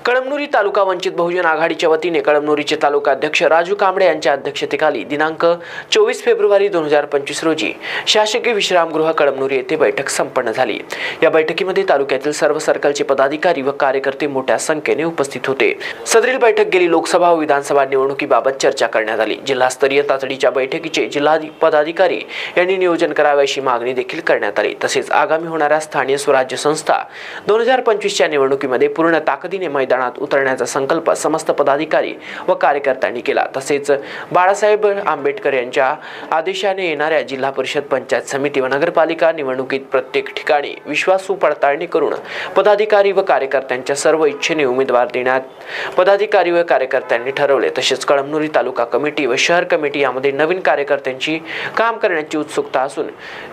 कळमनुरी तालुका वंचित बहुजन आघाडीच्या वतीने कळमनुरीचे तालुका अध्यक्ष राजू कांबळे यांच्या अध्यक्षतेखाली दिनांक चोवीस फेब्रुवारी दोन हजार पंचवीस रोजी शासकीय विश्रामगृह कळमनुरी येथे बैठक संपन्न झाली. या बैठकीमध्ये तालुक्यातील सर्व सर्कलचे पदाधिकारी व कार्यकर्ते मोठ्या संख्येने उपस्थित होते. सदरील बैठक गेली लोकसभा व विधानसभा निवडणुकीबाबत चर्चा करण्यात आली. जिल्हास्तरीय तातडीच्या बैठकीचे जिल्हा पदाधिकारी यांनी नियोजन करावे अशी मागणी देखील करण्यात आली. तसेच आगामी होणाऱ्या स्थानीय स्वराज्य संस्था दोन हजार पंचवीसच्या निवडणुकीमध्ये पूर्ण ताकदीने मैदानात उतरण्याचा संकल्प समस्त पदाधिकारी व कार्यकर्त्यांनी केला. तसेच बाळासाहेब आंबेडकर यांच्या आदेशाने येणाऱ्या जिल्हा परिषद पंचायत समिती व नगरपालिका निवडणुकीत प्रत्येक ठिकाणी विश्वासू पडताळणी करून पदाधिकारी व कार्यकर्त्यांच्या सर्व इच्छेने उमेदवार देण्यात पदाधिकारी व कार्यकर्त्यांनी ठरवले. तसेच कळमनुरी तालुका कमिटी व शहर कमिटी यामध्ये नवीन कार्यकर्त्यांची काम करण्याची उत्सुकता असून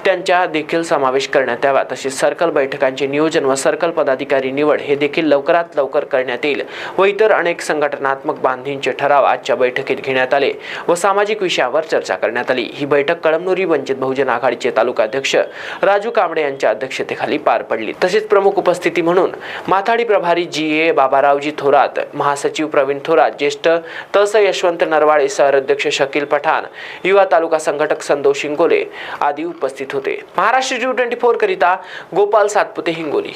त्यांच्या देखील समावेश करण्यात यावा. तसेच सर्कल बैठकांचे नियोजन व सर्कल पदाधिकारी निवड हे देखील लवकरात लवकर करण्यात येईल व इतर अनेक संघटनात्मक बांधींचे ठराव आजच्या बैठकीत घेण्यात आले व सामाजिक विषयावर चर्चा करण्यात आली. ही बैठक कळमनुरी वंचित बहुजन आघाडीचे तालुका अध्यक्ष राजू कांबळे यांच्या अध्यक्षतेखाली पार पडली. तसेच प्रमुख उपस्थिती म्हणून माथाडी प्रभारी जी ए बाबारावजी थोरात महासचिव प्रवीण थोरात ज्येष्ठ तस यशवंत नरवाळे सहराध्यक्ष शकील पठाण युवा तालुका संघटक संतोष हिंगोले आदी उपस्थित होते. महाराष्ट्र जी ट्वेंटी फोर करिता गोपाल सातपुते हिंगोली.